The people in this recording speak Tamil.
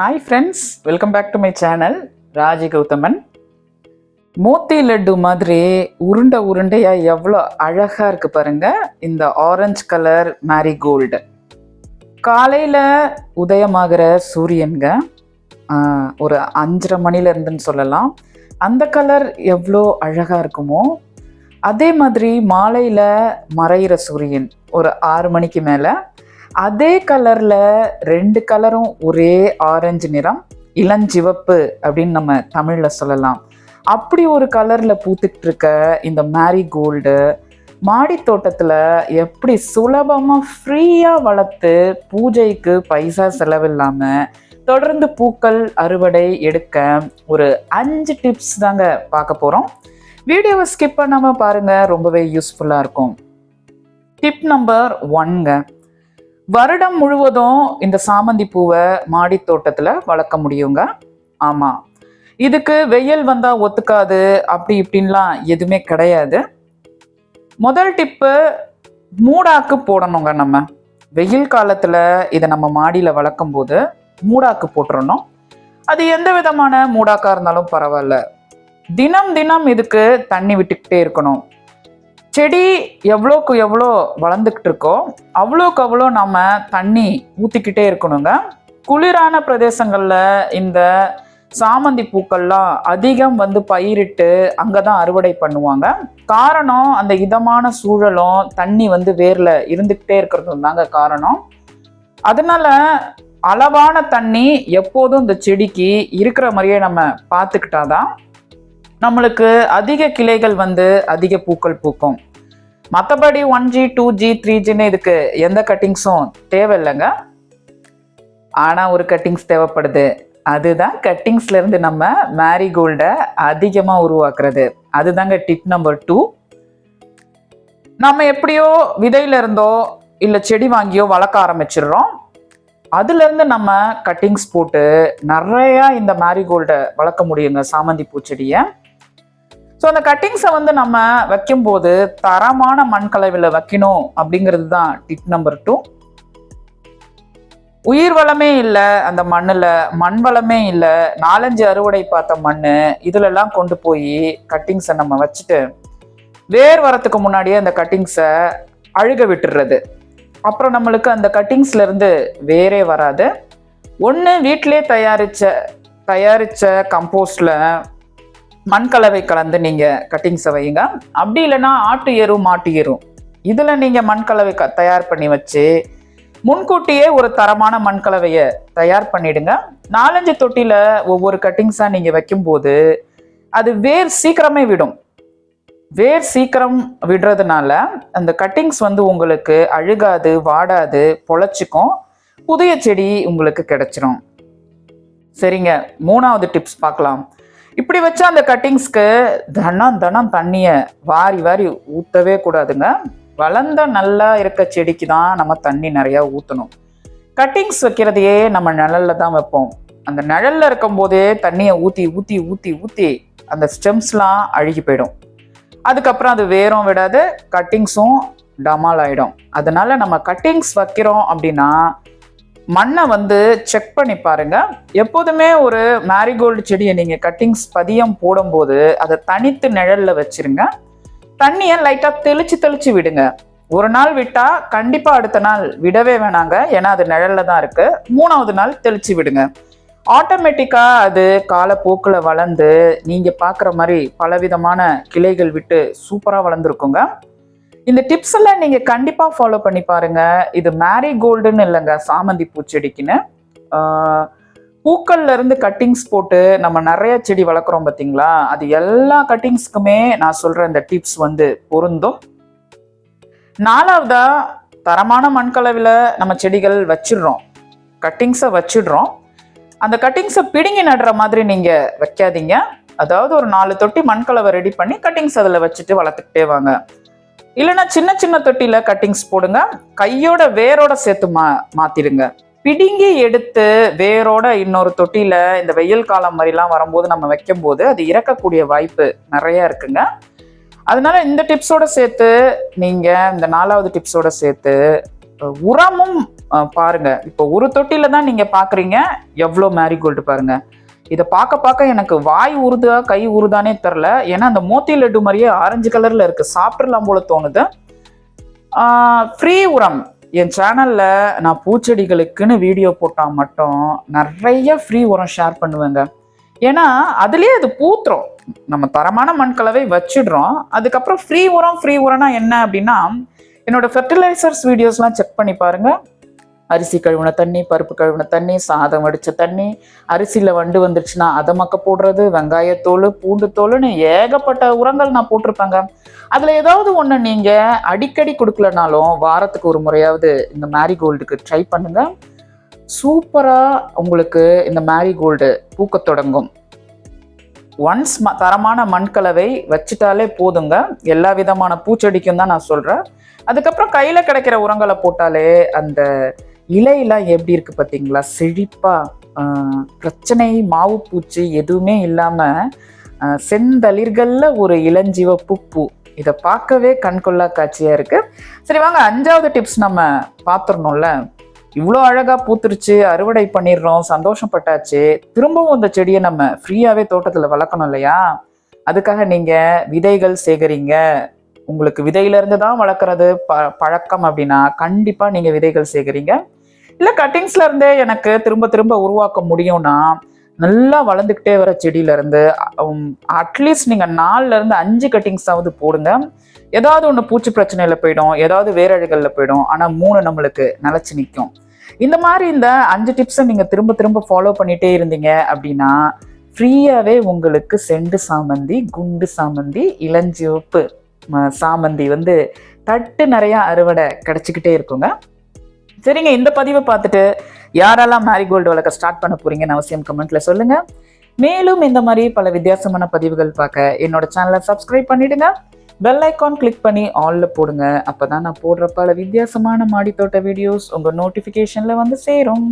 Hi friends welcome back to my channel Raji Gowthaman moti laddu மாதிரி உருண்டை உருண்டையாக எவ்வளோ அழகாக இருக்குது பாருங்க இந்த ஆரஞ்சு கலர் மேரிகோல்டு காலையில் உதயமாகிற சூரியன்க ஒரு அஞ்சரை மணிலேருந்துன்னு சொல்லலாம் அந்த கலர் எவ்வளோ அழகாக இருக்குமோ அதே மாதிரி மாலையில் மறையிற சூரியன் ஒரு ஆறு மணிக்கு மேலே அதே கலரில் ரெண்டு கலரும் ஒரே ஆரஞ்சு நிறம் இளஞ்சிவப்பு அப்படின்னு நம்ம தமிழில் சொல்லலாம். அப்படி ஒரு கலரில் பூத்துக்கிட்டு இருக்க இந்த மேரிகோல்டு மாடி தோட்டத்தில் எப்படி சுலபமாக ஃப்ரீயாக வளர்த்து பூஜைக்கு பைசா செலவில்லாமல் தொடர்ந்து பூக்கள் அறுவடை எடுக்க ஒரு அஞ்சு டிப்ஸ் தாங்க பார்க்க போகிறோம் வீடியோவை ஸ்கிப் பண்ணாமல் பாருங்கள் ரொம்பவே யூஸ்ஃபுல்லாக இருக்கும். டிப் நம்பர் ஒன்ங்க வருடம் முழுவதும் இந்த சாமந்தி பூவை மாடி வளர்க்க முடியுங்க. ஆமாம் இதுக்கு வெயில் வந்தால் ஒத்துக்காது அப்படி இப்படின்லாம் எதுவுமே கிடையாது. முதல் டிப்பு மூடாக்கு போடணுங்க நம்ம. வெயில் காலத்தில் இதை நம்ம மாடியில் வளர்க்கும் போது மூடாக்கு போட்டுறணும். அது எந்த விதமான மூடாக்காக இருந்தாலும் பரவாயில்ல. தினம் தினம் இதுக்கு தண்ணி விட்டுக்கிட்டே இருக்கணும். செடி எவ்வளோக்கு எவ்வளோ வளர்ந்துக்கிட்டு இருக்கோ அவ்வளோக்கு அவ்வளோ நம்ம தண்ணி ஊற்றிக்கிட்டே இருக்கணுங்க. குளிரான பிரதேசங்களில் இந்த சாமந்தி பூக்கள்லாம் அதிகம் வந்து பயிரிட்டு அங்கே தான் அறுவடை பண்ணுவாங்க. காரணம் அந்த இதமான சூழலும் தண்ணி வந்து வேரில் இருந்துக்கிட்டே இருக்கிறதும் தாங்க காரணம். அதனால அளவான தண்ணி எப்போதும் இந்த செடிக்கு இருக்கிற மாதிரியே நம்ம பார்த்துக்கிட்டாதான் நம்மளுக்கு அதிக கிளைகள் வந்து அதிக பூக்கள் பூக்கும். மற்றபடி one G two G three ஜின்னு இதுக்கு எந்த கட்டிங்ஸும் தேவையில்லைங்க. ஆனால் ஒரு கட்டிங்ஸ் தேவைப்படுது. அதுதான் கட்டிங்ஸ்லேருந்து நம்ம மேரிகோல்டை அதிகமாக உருவாக்குறது. அதுதாங்க டிப் நம்பர் டூ. நம்ம எப்படியோ விதையிலிருந்தோ இல்லை செடி வாங்கியோ வளர்க்க ஆரம்பிச்சிடுறோம். அதுலேருந்து நம்ம கட்டிங்ஸ் போட்டு நிறையா இந்த மேரிகோல்டை வளர்க்க முடியுங்க சாமந்தி பூச்செடியை. ஸோ அந்த கட்டிங்ஸை வந்து நம்ம வைக்கும்போது தரமான மண் கலவையில் வைக்கணும் அப்படிங்கிறது தான் டிப் நம்பர் டூ உயிர் வளமே இல்லை அந்த மண்ணில் மண் வளமே இல்லை நாலஞ்சு அறுவடை பார்த்த மண் இதிலெல்லாம் கொண்டு போய் கட்டிங்ஸை நம்ம வச்சுட்டு வேர் வரத்துக்கு முன்னாடியே அந்த கட்டிங்ஸை அழுக விட்டுடுறது அப்புறம் நம்மளுக்கு அந்த கட்டிங்ஸ்லேருந்து வேரே வராது. ஒன்று வீட்டிலே தயாரித்த தயாரித்த கம்போஸ்டில் மண்கலவை கலந்து நீங்கள் கட்டிங்ஸை வையுங்க. அப்படி இல்லைன்னா ஆட்டு எரு மாட்டு எரு. நீங்கள் மண் மண்கலவை க தயார் பண்ணி வச்சு முன்கூட்டியே ஒரு தரமான மண்கலவையை தயார் பண்ணிடுங்க. நாலஞ்சு தொட்டியில் ஒவ்வொரு கட்டிங்ஸாக நீங்கள் வைக்கும்போது அது வேர் சீக்கிரமே விடும். வேர் சீக்கிரம் விடுறதுனால அந்த கட்டிங்ஸ் வந்து உங்களுக்கு அழுகாது வாடாது பொழைச்சிக்கும். புதிய செடி உங்களுக்கு கிடைச்சிரும். சரிங்க. மூணாவது டிப்ஸ் பார்க்கலாம். இப்படி வச்சா அந்த கட்டிங்ஸ்க்கு தனம் தனம் தண்ணியை வாரி வாரி ஊற்றவே கூடாதுங்க. வளர்ந்த நல்லா இருக்க செடிக்கு தான் நம்ம தண்ணி நிறையா ஊற்றணும் கட்டிங்ஸ் வைக்கிறதையே நம்ம நிழல்ல தான் வைப்போம். அந்த நிழலில் இருக்கும் போதே தண்ணியை ஊற்றி ஊற்றி ஊற்றி ஊற்றி அந்த ஸ்டெம்ஸ்லாம் அழுகி போயிடும். அதுக்கப்புறம் அது வேரும் விடாது கட்டிங்ஸும் டமால் ஆகிடும் அதனால நம்ம கட்டிங்ஸ் வைக்கிறோம் அப்படின்னா மண்ணை வந்து செக் பண்ணி பாருங்க. எப்போதுமே ஒரு மேரிகோல்டு செடியை நீங்க கட்டிங்ஸ் பதியம் போடும்போது அதை தனித்து நிழல்ல வச்சிருங்க. தண்ணியை லைட்டா தெளிச்சு தெளிச்சு விடுங்க. ஒரு நாள் விட்டா கண்டிப்பா அடுத்த நாள் விடவே வேணாங்க. ஏன்னா அது நிழல்ல தான் இருக்கு. மூணாவது நாள் தெளிச்சு விடுங்க. ஆட்டோமேட்டிக்கா அது காலப்போக்கில் வளர்ந்து நீங்க பார்க்குற மாதிரி பலவிதமான கிளைகள் விட்டு சூப்பரா வளர்ந்துருக்குங்க. இந்த டிப்ஸ் எல்லாம் நீங்க கண்டிப்பா ஃபாலோ பண்ணி பாருங்க. இது மேரி கோல்டுன்னு இல்லைங்க சாமந்தி பூச்செடிக்குன்னு பூக்கள்ல இருந்து கட்டிங்ஸ் போட்டு நம்ம நிறைய செடி வளர்க்குறோம் பார்த்தீங்களா அது எல்லா கட்டிங்ஸ்க்குமே நான் சொல்ற இந்த டிப்ஸ் வந்து பொருந்தும். நாலாவதா தரமான மண்கலவில் நம்ம செடிகள் வச்சிடுறோம். கட்டிங்ஸை வச்சிடுறோம். அந்த கட்டிங்ஸை பிடுங்கி நடுற மாதிரி நீங்க வைக்காதீங்க. அதாவது ஒரு நாலு தொட்டி மண்கலவை ரெடி பண்ணி கட்டிங்ஸ் அதில் வச்சுட்டு வளர்த்துக்கிட்டே வாங்க. இல்லைன்னா சின்ன சின்ன தொட்டியில கட்டிங்ஸ் போடுங்க. கையோட வேரோட சேர்த்து மா மாத்திடுங்க. பிடுங்கி எடுத்து வேரோட இன்னொரு தொட்டியில இந்த வெயில் காலம் மாதிரிலாம் வரும்போது நம்ம வைக்கும்போது அது இறக்கக்கூடிய வாய்ப்பு நிறைய இருக்குங்க. அதனால இந்த டிப்ஸோட சேர்த்து நீங்க இந்த நாலாவது டிப்ஸோட சேர்த்து உரமும் பாருங்க. இப்போ ஒரு தொட்டில தான் நீங்க பாக்குறீங்க. எவ்வளோ மேரிகோல்டு பாருங்க. இதை பார்க்க பார்க்க எனக்கு வாய் உருதா கை உருதானே தெரில. ஏன்னா அந்த மோத்தி லட்டு மாதிரியே ஆரஞ்சு கலரில் இருக்குது சாப்பிட்றலாம் போல தோணுது. ஃப்ரீ உரம். என் சேனலில் நான் பூச்செடிகளுக்குன்னு வீடியோ போட்டால் மட்டும் நிறைய ஃப்ரீ உரம் ஷேர் பண்ணுவேங்க. ஏன்னா அதுலேயே அது பூத்துரும். நம்ம தரமான மண்கலவை வச்சிடுறோம். அதுக்கப்புறம் ஃப்ரீ உரம் ஃப்ரீ உரம்னா என்ன அப்படின்னா என்னோட ஃபெர்டிலைசர்ஸ் வீடியோஸ்லாம் செக் பண்ணி பாருங்கள் அரிசி கழுவின தண்ணி பருப்பு கழுவின தண்ணி சாதம் வடித்த தண்ணி அரிசியில் வண்டு வந்துருச்சுன்னா அதை மக்க போடுறது வெங்காயத்தோல் பூண்டு தோலுன்னு ஏகப்பட்ட உரங்கள் நான் போட்டிருப்பேங்க. அதில் ஏதாவது ஒன்று நீங்கள் அடிக்கடி கொடுக்கலனாலும் வாரத்துக்கு ஒரு முறையாவது இந்த மேரிகோல்டுக்கு ட்ரை பண்ணுங்கள் சூப்பராக உங்களுக்கு இந்த மேரிகோல்டு பூக்கத் தொடங்கும். ஒன்ஸ் ம தரமான மண்கலவை வச்சுட்டாலே போதுங்க. எல்லா விதமான பூச்செடிக்கும் தான் நான் சொல்கிறேன் அதுக்கப்புறம் கையில் கிடைக்கிற உரங்களை போட்டாலே அந்த இலையெல்லாம் எப்படி இருக்கு பார்த்தீங்களா? செழிப்பாக பிரச்சனை மாவு பூச்சி எதுவுமே இல்லாமல் செந்தளிர்களில் ஒரு இளஞ்சிவப்பு பூ இதை பார்க்கவே கண்கொள்ளா காட்சியாக இருக்குது சரி வாங்க அஞ்சாவது டிப்ஸ் நம்ம பார்த்துடணும்ல இவ்வளோ அழகாக பூத்துருச்சு அறுவடை பண்ணிடுறோம் சந்தோஷப்பட்டாச்சு. திரும்பவும் அந்த செடியை நம்ம ஃப்ரீயாகவே தோட்டத்தில் வளர்க்கணும் இல்லையா? அதுக்காக நீங்கள் விதைகள் சேகரிங்க. உங்களுக்கு விதையிலேருந்து தான் வளர்க்குறது ப பழக்கம் அப்படின்னா கண்டிப்பாக நீங்கள் விதைகள் சேகரிங்க. இல்லை கட்டிங்ஸ்ல இருந்தே எனக்கு திரும்ப திரும்ப உருவாக்க முடியும்னா நல்லா வளர்ந்துக்கிட்டே வர செடியிலேருந்து அட்லீஸ்ட் நீங்கள் நாலுல இருந்து அஞ்சு கட்டிங்ஸாவது போடுங்க. ஏதாவது ஒன்று பூச்சி பிரச்சனையில் போயிடும் ஏதாவது வேரழுகளில் போயிடும் ஆனால் மூணு நம்மளுக்கு நிலச்சி நிற்கும் இந்த மாதிரி இந்த அஞ்சு டிப்ஸை நீங்கள் திரும்ப திரும்ப ஃபாலோ பண்ணிட்டே இருந்தீங்க அப்படின்னா ஃப்ரீயாகவே உங்களுக்கு செண்டு சாமந்தி குண்டு சாமந்தி இளஞ்சிவப்பு சாமந்தி வந்து தட்டு நிறையா அறுவடை கிடச்சிக்கிட்டே இருக்குங்க. சரிங்க இந்த பதிவை பார்த்துட்டு யாரெல்லாம் மேரிகோல்டு வளர்க்க ஸ்டார்ட் பண்ண போறீங்கன்னு அவசியம் கமெண்ட்ல சொல்லுங்க. மேலும் இந்த மாதிரி பல வித்தியாசமான பதிவுகள் பார்க்க என்னோட சேனலை சப்ஸ்கிரைப் பண்ணிடுங்க. பெல் ஐக்கான் கிளிக் பண்ணி ஆலில் போடுங்க. அப்போ தான் நான் போடுற பல வித்தியாசமான மாடித்தோட்ட வீடியோஸ் உங்கள் நோட்டிஃபிகேஷனில் வந்து சேரும்.